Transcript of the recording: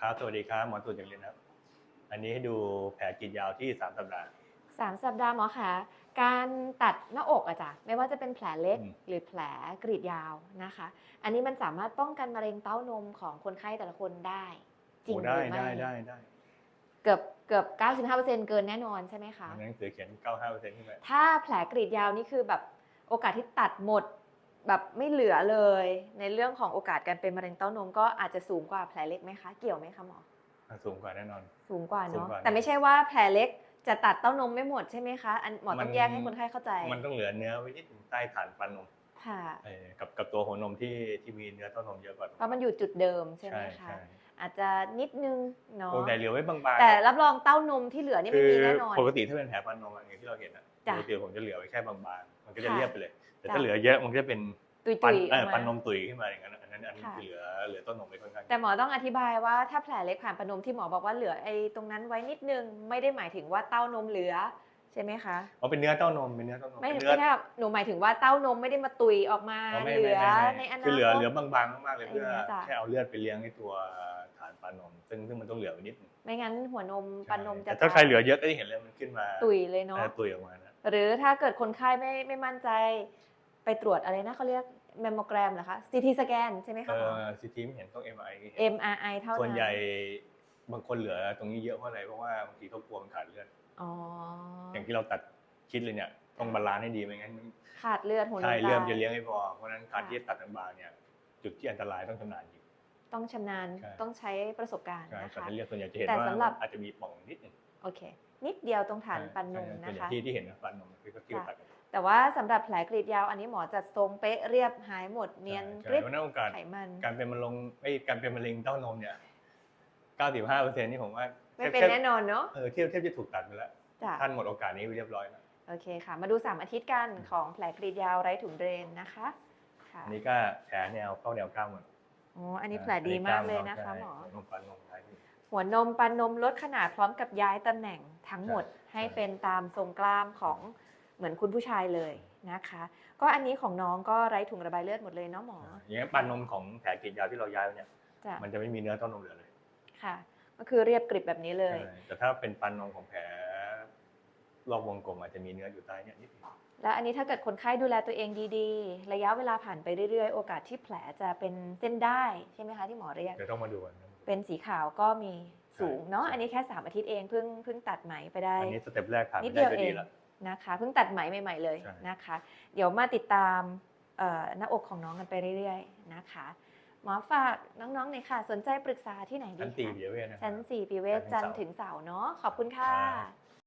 ครับสวัสดีครับหมอตูนอย่างเรียนครับ อันนี้ให้ดูแผลกรีดยาวที่สามสัปดาห์ สามสัปดาห์หมอคะการตัดหน้าอกอะจ้ะไม่ว่าจะเป็นแผลเล็กอืม หรือแผลกรีดยาวนะคะ อันนี้มันสามารถป้องกันมะเร็งเต้านมของคนไข้แต่ละคนได้ จริงโอ้หได้รือไม่ได้ได้ได้เกือบเกือบ 95%เกินแน่นอนใช่ไหมคะ อันนั้นคือเขียน 95%ขึ้นไปถ้าแผลกรีดยาวนี่คือแบบโอกาสที่ตัดหมด แบบไม่เหลือเลย ในเรื่องของโอกาสการเป็นมะเร็งเต้านมก็อาจจะสูงกว่าแผลเล็กไหมคะ เกี่ยวไหมคะหมอสูงกว่าแน่นอน สูงกว่าสูงเนาะกว่าแต่ไม่ใช่ว่าแผลเล็กจะตัดเต้านมไม่หมดใช่ไหมคะอันหมอมัต้อนงแยกให้คนไข้เข้าใจ มันต้องเหลือเนื้อไว้นิดหนึ่งใต้ฐานฟันนมค่ะเออกับกับตัวหัวนมที่ที่มีเนื้อเต้านมเยอะกว่าเพราะมันอยู่จุดเดิมใช่ไหมใช่คะใช่อาจจะนิดนึงเนาะโอ้แต่เหลือไว้บางๆแต่รับรองเต้านมที่เหลือนี่คืไม่อมีแน่นอนปกติถ้าเป็นแผลฟันนมอะอย่างที่เราเห็นอะ ปจ้ะกติผมจะเหลือไว้แค่บางๆ มันก็จะค่ะเรียบไปเลย แต่จ้ะถ้าเหลือเยอะมันก็จะเป็นตุยฟันๆอเอออกมาฟันนมตุยขึ้นมาอย่างนั้นอันนั้นอันนั้นค่ะคือเหลือเหลือต้นนมไว้ค่อนข้างเยอะแต่หมอต้องอธิบายว่าถ้าแผลเล็กผ่านประนมที่หมอบอกว่าเหลือไอ้ตรงนั้นไว้นิดนึงไม่ได้หมายถึงว่าเต้านมเหลือใช่ไหมคะอ๋อเป็นเนื้อเต้านมเป็นเนื้อเต้านมไม่เป็นไม่เนื้อใช่ครับหนูหมายถึงว่าเต้านมไม่ได้มาตุยออกมาอ๋อไม่เหลืไม่อไม่ในไม่อนาคตคือเหลือเหลือบางๆมากๆเลยเพื่ออย่างเงี้ยจ้ะแค่เอาเลือดไปเลี้ยงในตัวฐานปลานม ซึ่งซึ่งมันต้องเหลือไว้นิดนึงไม่งั้นหัวนมปันนมจะแต่ถ้าใครเหลือเยอะก็จะเห็นเลยมันขึ้นมา ตุยเลยเนาะออตุยออกมานะ หรือถ้าเกิดคนไข้ไม่ไม่มั่นใจไปตรวจอะไรนะเขาเรียกแมมโมแกรมเหรอคะ CT สแกนใช่ไหมเอคะหมออซีทีไม่เห็นต้อง MRI เห็น MRI เท่านั้น ส่วนใหญ่บางคนเหลือตรงนี้เยอะเพราะอะไร เพราะว่าบางทีเขากลัวมันขาดเลือดอ๋ออย่างที่เราตัดคิดเลยเนี่ยต้องบาลานซ์ให้ดีไม่งั้นมันขาดเลือดหัวนมใช่เลือดตายจะเลี้ยงไม่พอ เพราะฉะนั้นการค่ะที่จะตัดบางๆเนี่ยจุดที่อันตรายต้องชำนาญจริงต้องชำนาญใช่ต้องใช้ประสบการณ์ใช่นะตัดคะให้เลือดส่วนใหญ่จะเห็นแต่ว่าสำหรับอาจจะมีป่องนิดหนึง โอเค นิดเดียวตรงฐานปันนมใช่นะส่วใหญ่คะที่ที่เห็นนะปันนมคือเขาที่เขาตัดกันแต่ว่าสำหรับแผลกรีดยาวอันนี้หมอจัดทรงเป๊ะเรียบหายหมดเนียนใช่กริบเพราะฉะนั้นโอกาสไขมันการเป็นมะเร็งไอ้ยการเป็นมะเร็งเต้านมเนี่ย95เปอร์เซ็นต์นี่ผมว่าไม่เป็นแน่นอนเนาะเออเทียบเทียบจะถูกตัดไปแล้วจ้ะท่านหมดโอกาสนี้ไปเรียบร้อยแล้วโอเคค่ะ มาดู 3 อาทิตย์กันของแผลกรีดยาวไร้ถุงเดรนนะคะค่ะอันนี้ก็แผลแนวเข้าแนวกล้ามหมดอ๋ออันนี้แผลดีมากเลยนะคะหมอนมปันนมท้าย หัวนมปันนมลดขนาดพร้อมกับย้ายตำแหน่งทั้งหมดใช่ให้ใช่เป็นตามทรงกล้ามของเหมือนคุณผู้ชายเลยนะคะ ก็อันนี้ของน้องก็ไร้ถุงระบายเลือดหมดเลยเนาะหมออย่างเงี้ยปันนมของแผลกรีดยาวที่เราย้ายไปเนี่ยจ้ะมันจะไม่มีเนื้อเต้านมเหลือเลยค่ะ ก็คือเรียบกริบแบบนี้เลยใช่แต่ถ้าเป็นปันนมของแผลรอบวงกลมอาจจะมีเนื้ออยู่ใต้เนี่ยนิดเดียวแล้วอันนี้ถ้าเกิดคนไข้ดูแลตัวเองดีๆ ระยะเวลาผ่านไปเรื่อยๆ โอกาสที่แผลจะเป็นเส้นได้ใช่ไหมคะที่หมอเรียกเดี๋ยวต้องมาดูกันนะ เป็นสีขาวก็มีสูงเนาะใช่อันนี้แค่3อาทิตย์เองเพิ่งเพิ่งตัดไหมไปได้อันนี้สเต็ปแรกผ่านไปนิดได้เดียวด้วยเอดีงแล้วนะคะเพิ่งตัดไหมใหม่ ๆเลยใช่นะคะ เดี๋ยวมาติดตามเอ่อหน้าอกของน้องกันไปเรื่อยๆนะคะหมอฝากน้องๆหน่อยค่ะ สนใจปรึกษาที่ไหนดีชั้นสี่คะเบียเวทนะครับชั้น4ปีเวชจัจันนททร์ร์ถึถึงงเสาเสาร์ร์เนาะขอบคุณค่ะครับ